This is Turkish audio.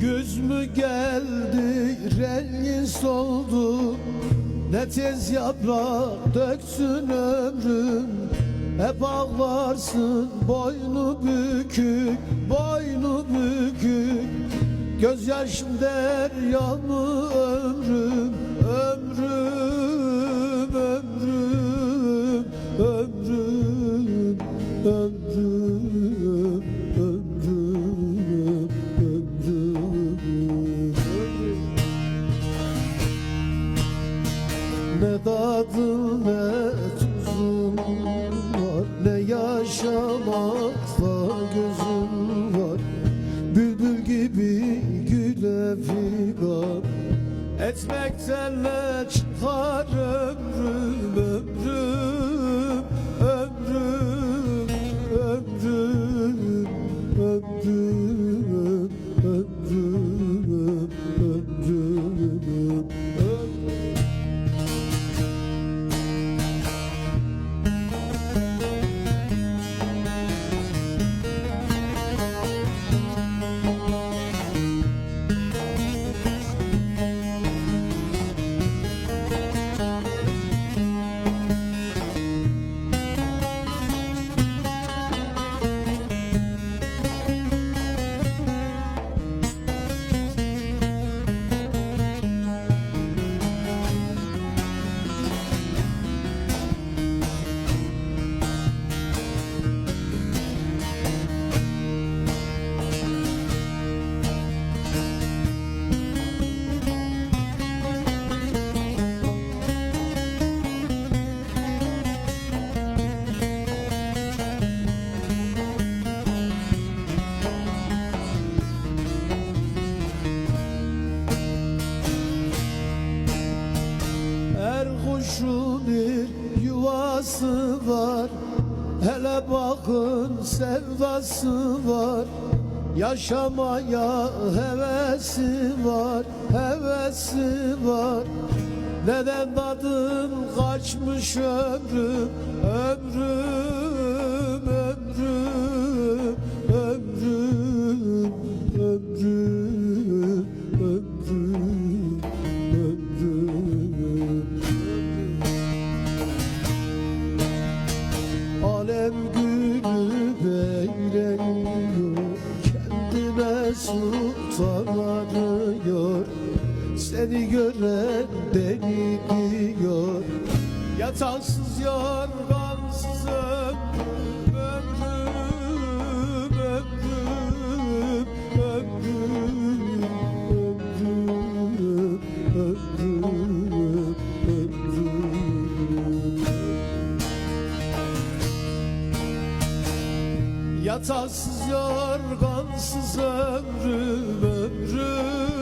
Güz mü geldi rengi soldu Ne tez yaprak döksün ömrüm? Hep ağlarsın boynu bükük Boynu bükük. Gözyaşım deryamı ömrüm Ne tadı ne tuzum var. Ne yaşamakta gözüm var. Bülbül gibi güle figan. Etmektenle çıkar ömrüm ömrüm yuvası var. Hele bakın sevdası var. Yaşamaya hevesi var Hevesi var. Neden tadın kaçmış ömrüm Ömrüm, Seni gören deli diyor Yataksız yorgansız ömrüm Ömrüm, ömrüm, ömrüm Ömrüm, ömrüm, ömrüm Yataksız yorgansız ömrüm ömrüm